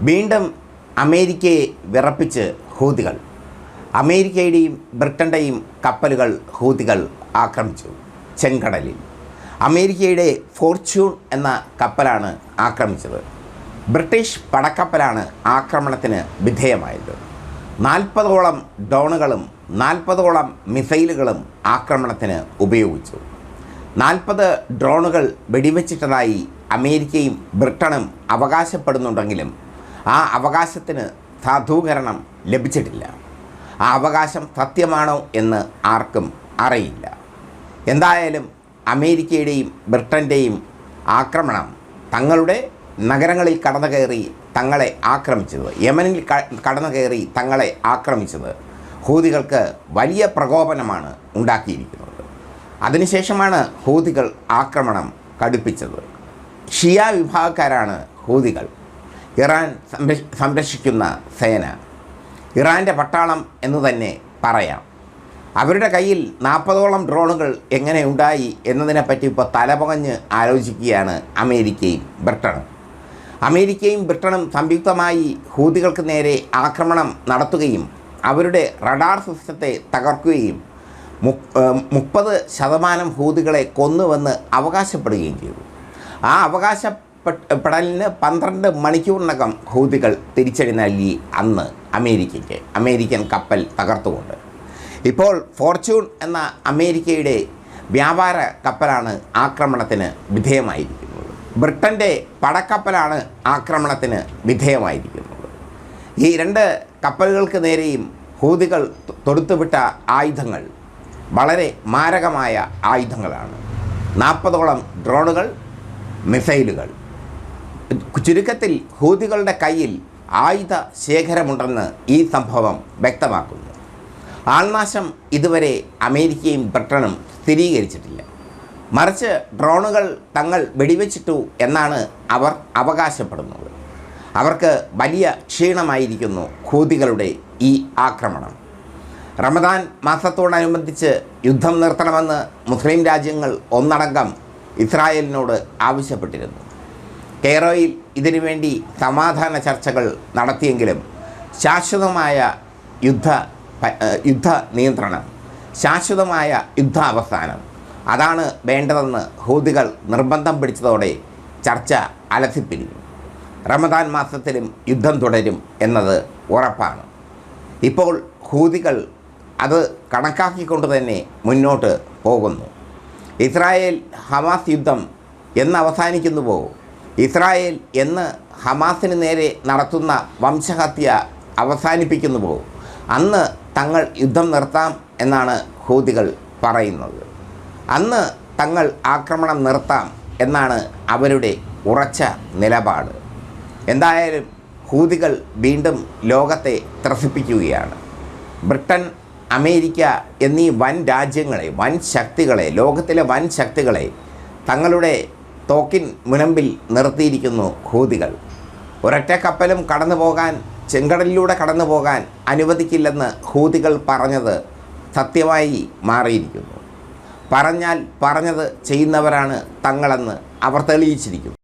വീണ്ടും അമേരിക്കയെ വിറപ്പിച്ച് ഹൂതികൾ. അമേരിക്കയുടെയും ബ്രിട്ടന്റെയും കപ്പലുകൾ ഹൂതികൾ ആക്രമിച്ചു. ചെങ്കടലിൽ. അമേരിക്കയുടെ ഫോർച്യൂൺ എന്ന കപ്പലാണ് ആക്രമിച്ചത്. ബ്രിട്ടീഷ് പടക്കപ്പലാണ് ആക്രമണത്തിന് വിധേയമായത്. നാൽപ്പതോളം ഡോണുകളും നാൽപ്പതോളം മിസൈലുകളും ആക്രമണത്തിന് ഉപയോഗിച്ചു. നാൽപ്പത് ഡ്രോണുകൾ വെടിവെച്ചിട്ടതായി അമേരിക്കയും ബ്രിട്ടനും അവകാശപ്പെടുന്നുണ്ടെങ്കിലും ആ അവകാശത്തിന് സാധൂകരണം ലഭിച്ചിട്ടില്ല. ആ അവകാശം സത്യമാണോ എന്ന് ആർക്കും അറിയില്ല. എന്തായാലും അമേരിക്കയുടെയും ബ്രിട്ടന്റെയും ആക്രമണം തങ്ങളുടെ നഗരങ്ങളിൽ കടന്നു കയറി തങ്ങളെ ആക്രമിച്ചത്. യമനിൽ കടന്നു കയറി തങ്ങളെ ആക്രമിച്ചത് ഹൂതികൾക്ക് വലിയ പ്രകോപനമാണ് ഉണ്ടാക്കിയിരിക്കുന്നത്. അതിനുശേഷമാണ് ഹൂതികൾ ആക്രമണം കടുപ്പിച്ചത്. ഷിയ വിഭാഗക്കാരാണ് ഹൂതികൾ. ഇറാൻ സംരക്ഷ- സംരക്ഷിക്കുന്ന സേന. ഇറാന്റെ പട്ടാളം എന്ന് തന്നെ പറയാം. അവരുടെ കയ്യിൽ നാൽപ്പതോളം ഡ്രോണുകൾ എങ്ങനെ ഉണ്ടായി എന്നതിനെപ്പറ്റി ഇപ്പോൾ തലപുകഞ്ഞ് ആലോചിക്കുകയാണ് അമേരിക്കയും ബ്രിട്ടനും അമേരിക്കയും ബ്രിട്ടനും സംയുക്തമായി ഹൂതികൾക്ക് നേരെ ആക്രമണം നടത്തുകയും അവരുടെ റഡാർ സിസ്റ്റത്തെ തകർക്കുകയും മുപ്പത് ശതമാനം ഹൂതികളെ കൊന്നുവെന്ന് അവകാശപ്പെടുകയും ചെയ്തു. ആ അവകാശപ്പെടലിന് പന്ത്രണ്ട് മണിക്കൂറിനകം ഹൗതികൾ തിരിച്ചടി അന്ന് അമേരിക്കയ്ക്ക് അമേരിക്കൻ കപ്പൽ തകർത്തുകൊണ്ട്. ഇപ്പോൾ ഫോർച്യൂൺ എന്ന അമേരിക്കയുടെ വ്യാപാര കപ്പലാണ് ആക്രമണത്തിന് വിധേയമായിരിക്കുന്നത്. ബ്രിട്ടന്റെ പടക്കപ്പലാണ് ആക്രമണത്തിന് വിധേയമായിരിക്കുന്നത്. ഈ രണ്ട് കപ്പലുകൾക്ക് നേരെയും ഹൂതികൾ തൊടുത്തുവിട്ട ആയുധങ്ങൾ വളരെ മാരകമായ ആയുധങ്ങളാണ്. നാൽപ്പതോളം ഡ്രോണുകൾ മിസൈലുകൾ ചുരുക്കത്തിൽ ഹൂതികളുടെ കയ്യിൽ ആയുധ ശേഖരമുണ്ടെന്ന് ഈ സംഭവം വ്യക്തമാക്കുന്നു. ആൾനാശം ഇതുവരെ അമേരിക്കയും ബ്രിട്ടനും സ്ഥിരീകരിച്ചിട്ടില്ല. മറിച്ച് ഡ്രോണുകൾ തങ്ങൾ വെടിവെച്ചിട്ടു എന്നാണ് അവർ അവകാശപ്പെടുന്നത്. അവർക്ക് വലിയ ക്ഷീണമായിരിക്കുന്നു ഹൂതികളുടെ ഈ ആക്രമണം. റമദാൻ മാസത്തോടനുബന്ധിച്ച് യുദ്ധം നിർത്തണമെന്ന് മുസ്ലിം രാജ്യങ്ങൾ ഒന്നടങ്കം ഇസ്രായേലിനോട് ആവശ്യപ്പെട്ടിരുന്നു. കെയ്റോയിൽ ഇതിനുവേണ്ടി സമാധാന ചർച്ചകൾ നടത്തിയെങ്കിലും ശാശ്വതമായ യുദ്ധ യുദ്ധ നിയന്ത്രണം ശാശ്വതമായ യുദ്ധാവസാനം അതാണ് വേണ്ടതെന്ന് ഹൂതികൾ നിർബന്ധം പിടിച്ചതോടെ ചർച്ച അലസിപ്പിരിഞ്ഞു റമദാൻ മാസത്തിലും യുദ്ധം തുടരും എന്നത് ഉറപ്പാണ്. ഇപ്പോൾ ഹൂതികൾ അത് കണക്കാക്കിക്കൊണ്ട് തന്നെ മുന്നോട്ട് പോകുന്നു. ഇസ്രായേൽ ഹമാസ് യുദ്ധം എന്ന് അവസാനിക്കുന്നുവോ? ഇസ്രായേൽ എന്ന് ഹമാസിന് നേരെ നടത്തുന്ന വംശഹത്യ അവസാനിപ്പിക്കുന്നുവോ? അന്ന് തങ്ങൾ യുദ്ധം നിർത്താം എന്നാണ് ഹൂതികൾ പറയുന്നത്. അന്ന് തങ്ങൾ ആക്രമണം നിർത്താം എന്നാണ് അവരുടെ ഉറച്ച നിലപാട്. എന്തായാലും ഹൂതികൾ വീണ്ടും ലോകത്തെ ത്രസിപ്പിക്കുകയാണ്. ബ്രിട്ടൻ അമേരിക്ക എന്നീ വൻ രാജ്യങ്ങളെ വൻ ശക്തികളെ ലോകത്തിലെ വൻ ശക്തികളെ തങ്ങളുടെ തോക്കിൻ മുനമ്പിൽ നിർത്തിയിരിക്കുന്നു ഹൂതികൾ. ഒരൊറ്റ കപ്പലും കടന്നു പോകാൻ ചെങ്കടലിലൂടെ കടന്നു പോകാൻ അനുവദിക്കില്ലെന്ന് ഹൂതികൾ പറഞ്ഞത് സത്യമായി മാറിയിരിക്കുന്നു. പറഞ്ഞാൽ പറഞ്ഞത് ചെയ്യുന്നവരാണ് തങ്ങളെന്ന് അവർ തെളിയിച്ചിരിക്കുന്നു.